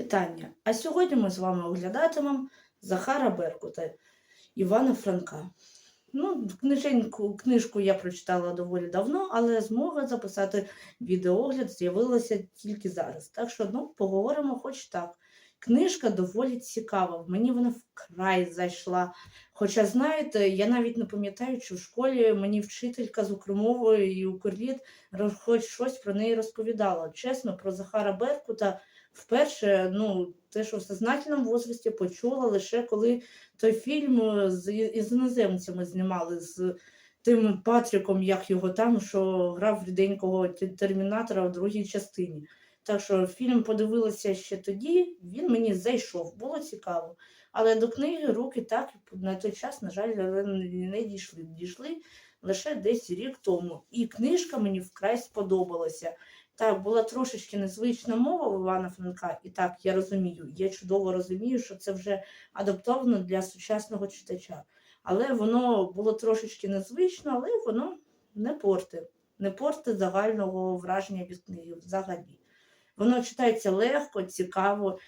Вітання! А сьогодні ми з вами оглядатимемо Захара Беркута Івана Франка. Ну, книженьку, книжку я прочитала доволі давно, але змога записати відеоогляд з'явилася тільки зараз. Так що ну, поговоримо хоч так. Книжка доволі цікава, мені вона вкрай зайшла. Хоча, знаєте, я навіть не пам'ятаю, чи в школі мені вчителька з укромової і укрліт хоч щось про неї розповідала. Чесно, про Захара Беркута вперше, ну, те, що в сознательному возрасті почула лише коли той фільм е, з із іноземцями знімали з тим Патріком, як його там, що грав ріденького термінатора в другій частині. Так що фільм подивилася ще тоді, він мені зайшов, було цікаво. Але до книги руки так на той час, на жаль, не дійшли. Дійшли лише десь рік тому. І книжка мені вкрай сподобалася. Так, була трошечки незвична мова в Івана Франка, і так, я розумію, я чудово розумію, що це вже адаптовано для сучасного читача. Але воно було трошечки незвично, але воно не порти, не порти загального враження від книги взагалі. Воно читається легко, цікаво.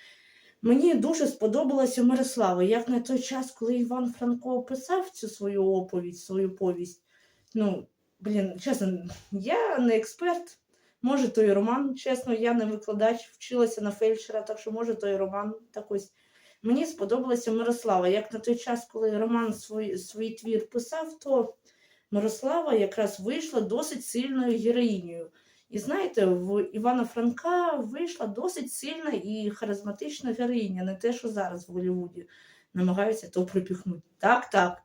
Мені дуже сподобалося Мирослава. Як на той час, коли Іван Франко писав цю свою оповідь, свою повість, ну, блін, чесно, я не експерт. Може, той роман, чесно, я не викладач, вчилася на фельдшера, так що може той роман так ось. Мені сподобалася Мирослава. Як на той час, коли Роман свій, свій твір писав, то Мирослава якраз вийшла досить сильною героїнею. І знаєте, в Івана Франка вийшла досить сильна і харизматична героїня, не те, що зараз в Голлівуді намагаються то припіхнути. Так, так.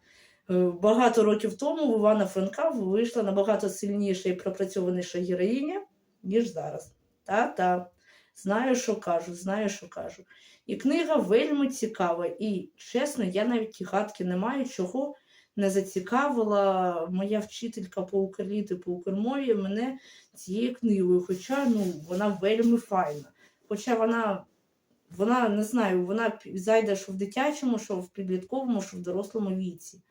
Е, Багато років тому в Івана Франка вийшла набагато сильніша і пропрацьованіша героїня, ніж зараз. Та-та. Знаю, що кажу, знаю, що кажу. І книга вельми цікава. І чесно, я навіть і гадки не маю, чого не зацікавила моя вчителька по укрліти, по укрмові мене цією книгою. Хоча ну, вона вельми файна. Хоча вона, вона не знаю, вона зайде що в дитячому, що в підлітковому, що в дорослому віці.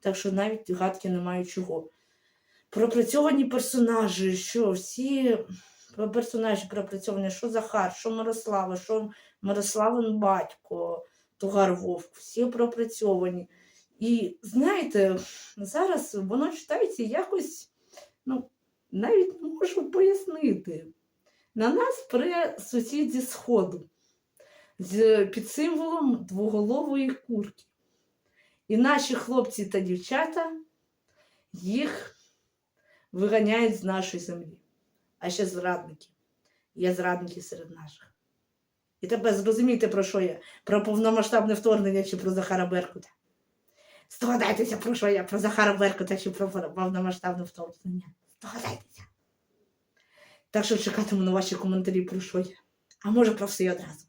Так що навіть гадки не маю чого. Пропрацьовані персонажі, що всі персонажі пропрацьовані, що Захар, що Мирослава, що Мирославин батько, Тугар Вовк, всі пропрацьовані. І знаєте, зараз воно читається якось, ну, навіть не можу пояснити. На нас пре сусід зі сходу з, під символом двоголової курки. І наші хлопці та дівчата їх виганяють з нашої землі. А ще зрадники. Є зрадники серед наших. І тепер зрозумійте, про що я? Про повномасштабне вторгнення чи про Захара Беркута. Здогадайтеся, про що я? Про Захара Беркута чи про повномасштабне вторгнення. Здогадайтеся. Так що чекатиму на ваші коментарі про що я. А може про все й одразу.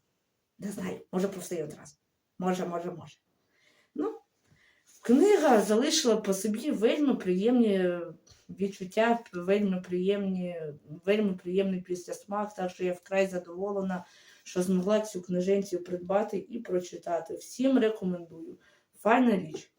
Не знаю, може про все й одразу. Може, може, може. Ну, книга залишила по собі вельми приємні відчуття, вельми приємні, вельми приємний післясмак, так що я вкрай задоволена, що змогла цю книженцю придбати і прочитати. Всім рекомендую. Файна річ.